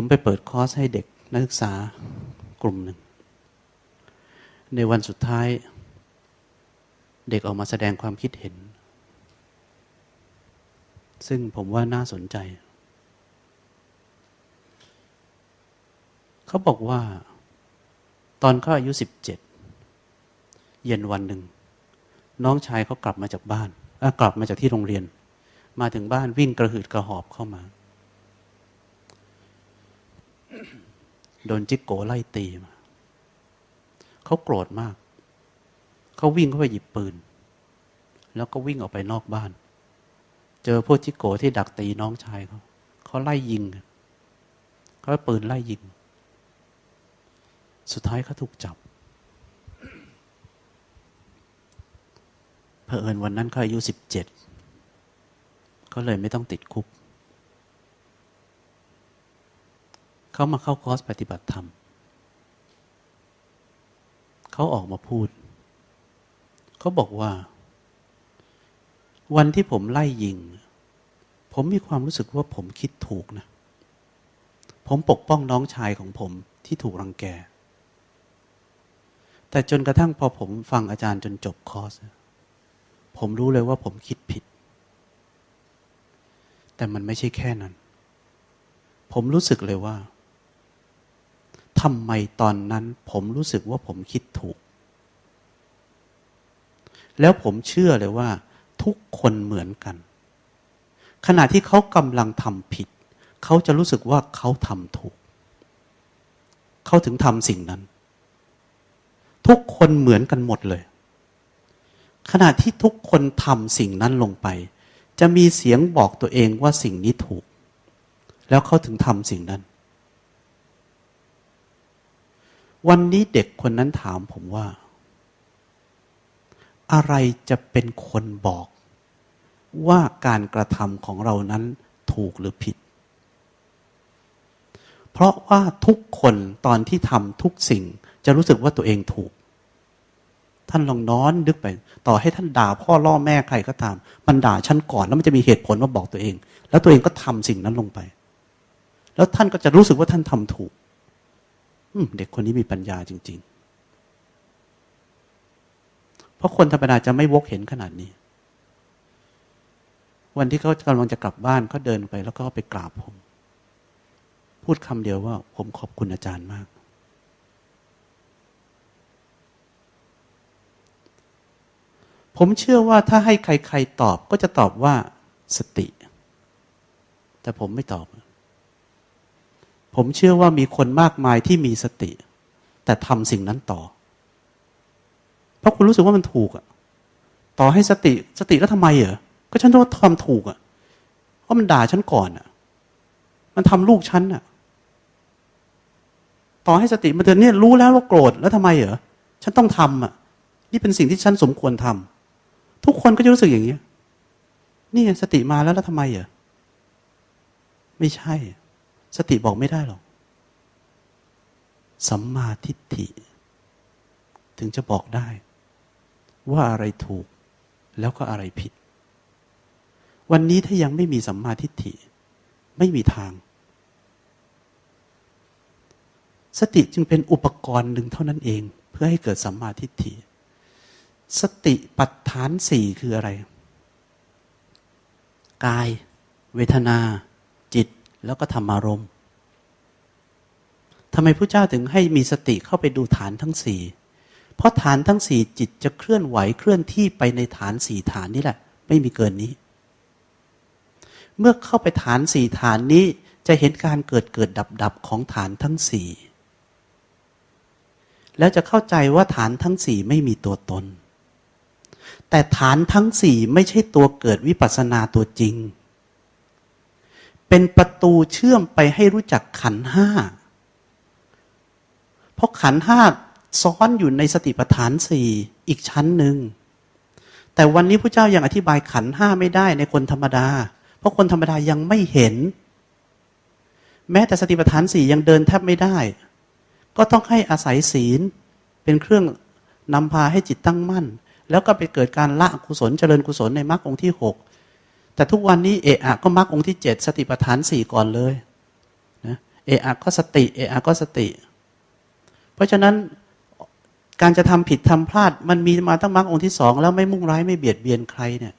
ผมไปเปิดคอร์สให้เด็กนักศึกษากลุ่มหนึ่ง ในวันสุดท้าย เด็กออกมาแสดงความคิดเห็น ซึ่งผมว่าน่าสนใจ เขาบอกว่า ตอนเขาอายุสิบเจ็ดเย็นวันหนึ่ง น้องชายเขากลับมาจากบ้านกลับมาจากที่โรงเรียน มาถึงบ้านวิ่งกระหืดกระหอบเข้ามา โดนจิกโกไล่ตีมาเขาโกรธมาก เขาวิ่งเข้าไปหยิบปืน แล้วก็วิ่งออกไปนอกบ้าน เจอพวกจิกโกที่ดักตีน้องชายเขาเขาไล่ยิงเขาปืนไล่ยิง สุดท้ายเขาถูกจับเผอิญวันนั้นเขาอายุสิบเจ็ดเขาเลยไม่ต้องติดคุก เขามาเข้าคอร์สปฏิบัติธรรมเขาออกมาพูด เขาบอกว่า วันที่ผมไล่ยิง ผมมีความรู้สึกว่าผมคิดถูกนะ ผมปกป้องน้องชายของผมที่ถูกรังแก แต่จนกระทั่งพอผมฟังอาจารย์จนจบคอร์ส ผมรู้เลยว่าผมคิดผิด แต่มันไม่ใช่แค่นั้น ผมรู้สึกเลยว่า ทำไมตอนนั้นผมรู้สึกว่าผมคิดถูก แล้วผมเชื่อเลยว่า ทุกคนเหมือนกัน ขณะที่เขากำลังทำผิด เขาจะรู้สึกว่าเขาทำถูก เขาถึงทำสิ่งนั้น ทุกคนเหมือนกันหมดเลย ขณะที่ทุกคนทำสิ่งนั้นลงไป จะมีเสียงบอกตัวเองว่าสิ่งนี้ถูก แล้วเขาถึงทำสิ่งนั้น วันนี้เด็กคนนั้นถามผมว่า อะไรจะเป็นคนบอก ว่าการกระทำของเรานั้นถูกหรือผิด เพราะว่าทุกคนตอนที่ทำทุกสิ่ง จะรู้สึกว่าตัวเองถูก ท่านลองน้อนนึกไป ต่อให้ท่านด่าพ่อล่อแม่ใครก็ตาม มันด่าฉันก่อนแล้วมันจะมีเหตุผลมาบอกตัวเอง แล้วตัวเองก็ทำสิ่งนั้นลงไป แล้วท่านก็จะรู้สึกว่าท่านทำถูก เด็กคนนี้มีปัญญาจริง ๆ เพราะคนธรรมดาจะไม่วกเห็นขนาดนี้ วันที่เขากำลังจะกลับบ้านเขาเดินไป แล้วก็ไปกราบผม พูดคำเดียวว่า ผมขอบคุณอาจารย์มาก ผมเชื่อว่าถ้าให้ใคร ๆ ตอบก็จะตอบว่าสติ แต่ผมไม่ตอบ ผมเชื่อว่ามีคนมากมายที่มีสติ แต่ทำสิ่งนั้นต่อ เพราะคุณรู้สึกว่ามันถูกอะต่อให้สติสติแล้วทำไมเหรอก็ฉันต้องทำถูกอะเพราะมันด่าฉันก่อนอะมันทำลูกฉันอะต่อให้สติมันเถอะเนี่ยรู้แล้วว่าโกรธแล้วทำไมเหรอฉันต้องทำอะนี่เป็นสิ่งที่ฉันสมควรทำทุกคนก็จะรู้สึกอย่างนี้นี่สติมาแล้วแล้วทำไมเหรอไม่ใช่ สติบอกไม่ได้หรอก สัมมาทิฏฐิ ถึงจะบอกได้ ว่าอะไรถูกแล้วก็อะไรผิด วันนี้ถ้ายังไม่มีสัมมาทิฏฐิ ไม่มีทาง สติจึงเป็นอุปกรณ์หนึ่งเท่านั้นเอง เพื่อให้เกิดสัมมาทิฏฐิ สติปัฏฐานสี่คืออะไร กาย เวทนา จิต แล้วก็ธรรมารมทำไมพระเจ้าถึงให้มีสติเข้าไปดูฐานทั้งสี่เพราะฐานทั้งสี่จิตจะเคลื่อนไหวเคลื่อนที่ไปในฐานสี่ฐานนี่แหละ ไม่มีเกินนี้ เมื่อเข้าไปฐานสี่ฐานนี้จะเห็นการเกิดเกิดดับดับของฐานทั้งสี่แล้วจะเข้าใจว่าฐานทั้งสี่ไม่มีตัวตน แต่ฐานทั้งสี่ไม่ใช่ตัวเกิดวิปัสสนาตัวจริง เป็นประตูเชื่อมไปให้รู้จักขันห้า เพราะขันห้าซ้อนอยู่ในสติปัฏฐานสี่อีกชั้นหนึ่ง แต่วันนี้พระเจ้ายังอธิบายขันห้าไม่ได้ในคนธรรมดา เพราะคนธรรมดายังไม่เห็น แม้แต่สติปัฏฐานสี่ยังเดินแทบไม่ได้ ก็ต้องให้อาศัยศีล เป็นเครื่องนำพาให้จิตตั้งมั่น แล้วก็ไปเกิดการละกุศลเจริญกุศลในมรรคองค์ที่หก แต่ทุกวันนี้เอะอะก็มรรคองค์ที่เจ็ดสติปัฏฐานสี่ก่อนเลยนะเอะอะก็สติเอะอะก็สติ เพราะฉะนั้นการจะทำผิดทำพลาด มันมีมาตั้งมรรคองค์ที่สองแล้วไม่มุ่งร้ายไม่เบียดเบียนใครเนี่ย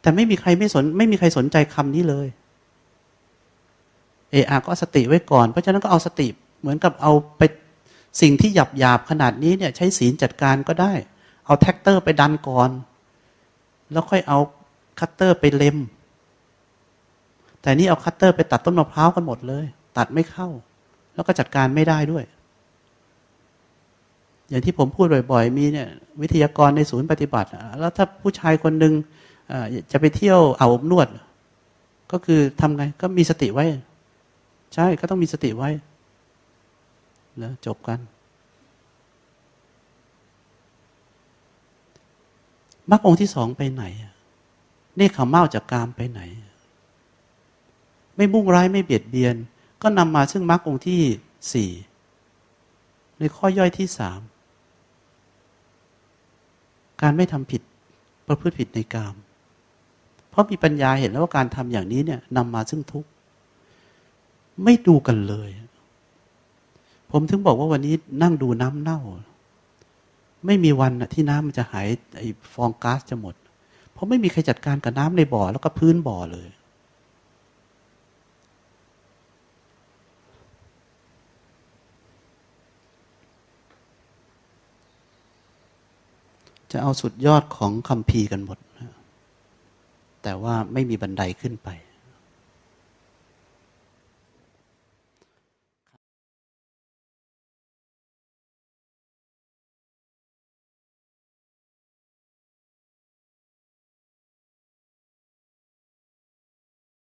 แต่ไม่มีใครไม่สน ไม่มีใครสนใจคำนี้เลย เอะอะก็สติไว้ก่อน เพราะฉะนั้นก็เอาสติเหมือนกับเอาไปสิ่งที่หยาบหยาบขนาดนี้เนี่ย ใช้ศีลจัดการก็ได้ เอาแท็กเตอร์ไปดันก่อน แล้วค่อยเอา คัตเตอร์ไปเล็ม แต่นี่เอาคัตเตอร์ไปตัดต้นมะพร้าวกันหมดเลย ตัดไม่เข้า แล้วก็จัดการไม่ได้ด้วย อย่างที่ผมพูดบ่อยๆ มีเนี่ยวิทยากรในศูนย์ปฏิบัติ แล้วถ้าผู้ชายคนหนึ่งจะไปเที่ยวอาบอบนวด ก็คือทำไงก็มีสติไว้ ใช่ก็ต้องมีสติไว้นะจบกันมรรคองค์ที่สองไปไหนอะ นคขมเมาจากกามไปไหน ไม่มุ่งร้ายไม่เบียดเบียน ก็นำมาซึ่งมรรคองที่สี่ในข้อย่อยที่สามการไม่ทำผิดประพฤติผิดในกาม เพราะมีปัญญาเห็นแล้วว่าการทำอย่างนี้เนี่ยนำมาซึ่งทุกข์ไม่ดูกันเลย ผมถึงบอกว่าวันนี้นั่งดูน้ำเน่า ไม่มีวันที่น้ำมันจะหายไอฟองก๊าซจะหมด เพราะไม่มีใครจัดการกับน้ำในบ่อแล้วก็พื้นบ่อเลย จะเอาสุดยอดของคำพีกันหมด แต่ว่าไม่มีบันไดขึ้นไป